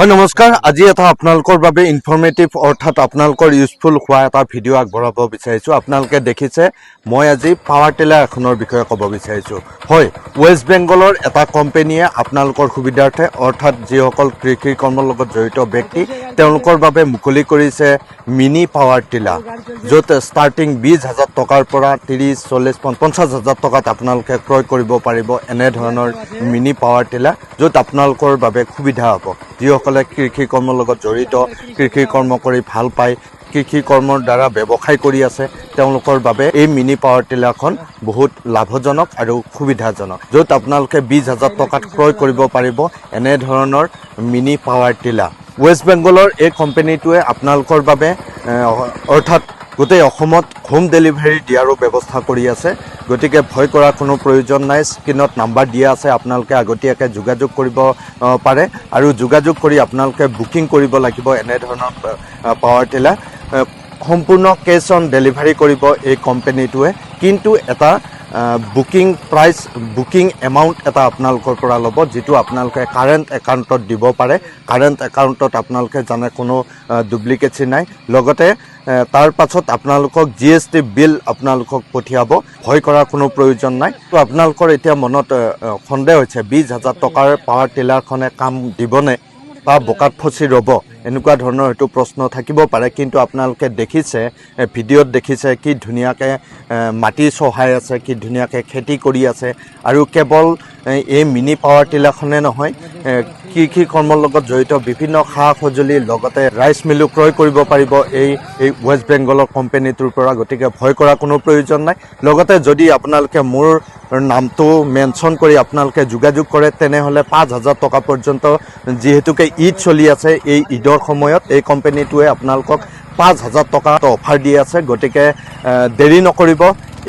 হয়, নমস্কাৰ। আজি এটা আপোনালোকৰ বাবে ইনফৰ্মেটিভ অৰ্থাৎ আপোনালোকৰ ইউজফুল হোৱা এটা ভিডিঅ' আগবঢ়াব বিচাৰিছোঁ। আপোনালোকে দেখিছে, মই আজি পাৱাৰ টিলাৰ এখনৰ বিষয়ে ক'ব বিচাৰিছোঁ। হয় ৱেষ্ট বেংগলৰ এটা কোম্পেনীয়ে আপোনালোকৰ সুবিধাৰ্থে, অৰ্থাৎ যিসকল কৃষি কৰ্মৰ লগত জড়িত ব্যক্তি তেওঁলোকৰ বাবে মুকলি কৰিছে মিনি পাৱাৰ টিলাৰ য'ত ষ্টাৰ্টিং বিছ হাজাৰ টকাৰ পৰা ত্ৰিছ চল্লিছ পঞ্চাছ হাজাৰ টকাত আপোনালোকে ক্ৰয় কৰিব পাৰিব এনেধৰণৰ মিনি পাৱাৰ টিলাৰ য'ত আপোনালোকৰ বাবে সুবিধা হ'ব। যিসকলে কৃষি কৰ্মৰ লগত জড়িত কৃষি কৰ্ম কৰি ভাল পায় কৃষি কৰ্মৰ দ্বাৰা ব্যৱসায় কৰি আছে তেওঁলোকৰ বাবে এই মিনি পাৱাৰ টিলাৰখন বহুত লাভজনক আৰু সুবিধাজনক য'ত আপোনালোকে বিছ হাজাৰ টকাত ক্ৰয় কৰিব পাৰিব এনেধৰণৰ মিনি পাৱাৰ টিলাৰ ৱেষ্ট বেংগলৰ এই কোম্পেনীটোৱে আপোনালোকৰ বাবে অৰ্থাৎ গোটেই অসমত হোম ডেলিভাৰী দিয়াৰো ব্যৱস্থা কৰি আছে। গতিকে ভয় কৰাৰ কোনো প্ৰয়োজন নাই। স্ক্ৰীণত নাম্বাৰ দিয়া আছে, আপোনালোকে আগতীয়াকৈ যোগাযোগ কৰিব পাৰে। আৰু যোগাযোগ কৰি আপোনালোকে বুকিং কৰিব লাগিব এনেধৰণৰ পাৱাৰ টিলাৰ সম্পূৰ্ণ কেছ অন ডেলিভাৰী কৰিব এই কোম্পেনীটোৱে কিন্তু এটা বুকিং প্ৰাইচ বুকিং এমাউণ্ট এটা আপোনালোকৰ পৰা ল'ব, যিটো আপোনালোকে কাৰেণ্ট একাউণ্টত দিব পাৰে। কাৰেণ্ট একাউণ্টত আপোনালোকে জানে কোনো ডুপ্লিকেচি নাই। লগতে তাৰ পাছত আপোনালোকক জি এছ টি বিল আপোনালোকক পঠিয়াব। ভয় কৰাৰ কোনো প্ৰয়োজন নাই। তো আপোনালোকৰ এতিয়া মনত সন্দেহ হৈছে বিছ হাজাৰ টকাৰ পাৱাৰ টিলাৰখনে কাম দিবনে? বা বোকাত ফচি ৰ'ব, এনেকুৱা ধৰণৰ হয়তো প্ৰশ্ন থাকিব পাৰে। কিন্তু আপোনালোকে দেখিছে ভিডিঅ'ত দেখিছে কি ধুনীয়াকৈ মাটি চহাই আছে, কি ধুনীয়াকৈ খেতি কৰি আছে। আৰু কেৱল এই মিনি পাৱাৰ টিলাৰখনে নহয় কৃষি কৰ্মৰ লগত জড়িত বিভিন্ন সা সঁজুলি লগতে ৰাইচ মিলো ক্ৰয় কৰিব পাৰিব এই এই ৱেষ্ট বেংগলৰ কোম্পেনীটোৰ পৰা। গতিকে ভয় কৰাৰ কোনো প্ৰয়োজন নাই। লগতে যদি আপোনালোকে মোৰ নামটো মেনশ্যন কৰি আপোনালোকে যোগাযোগ কৰে, তেনেহ'লে পাঁচ হাজাৰ টকা পৰ্যন্ত যিহেতুকে ঈদ চলি আছে, এই ঈদৰ সময়ত এই কোম্পেনীটোৱে আপোনালোকক পাঁচ হাজাৰ টকা অফাৰ দি আছে। গতিকে দেৰি নকৰিব।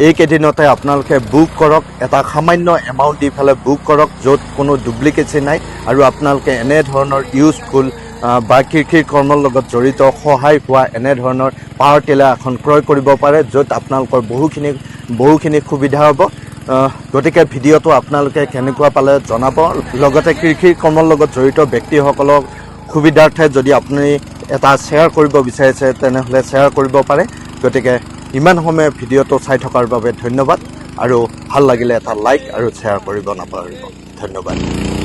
এইকেইদিনতে আপোনালোকে বুক কৰক, এটা সামান্য এমাউণ্ট দি পেলাই বুক কৰক, য'ত কোনো ডুপ্লিকেচি নাই। আৰু আপোনালোকে এনেধৰণৰ ইউজফুল বা কৃষি কৰ্মৰ লগত জড়িত, সহায় হোৱা এনেধৰণৰ পাৱাৰ টিলাৰ এখন ক্ৰয় কৰিব পাৰে, য'ত আপোনালোকৰ বহুখিনি বহুখিনি সুবিধা হ'ব। গতিকে ভিডিঅ'টো আপোনালোকে কেনেকুৱা পালে জনাব। লগতে কৃষি কৰ্মৰ লগত জড়িত ব্যক্তিসকলক সুবিধাৰ্থে যদি আপুনি এটা শ্বেয়াৰ কৰিব বিচাৰিছে তেনেহ'লে শ্বেয়াৰ কৰিব পাৰে। গতিকে ইমান সময় ভিডিঅ'টো চাই থকাৰ বাবে ধন্যবাদ। আৰু ভাল লাগিলে এটা লাইক আৰু শ্বেয়াৰ কৰিব নাপাহৰিব। ধন্যবাদ।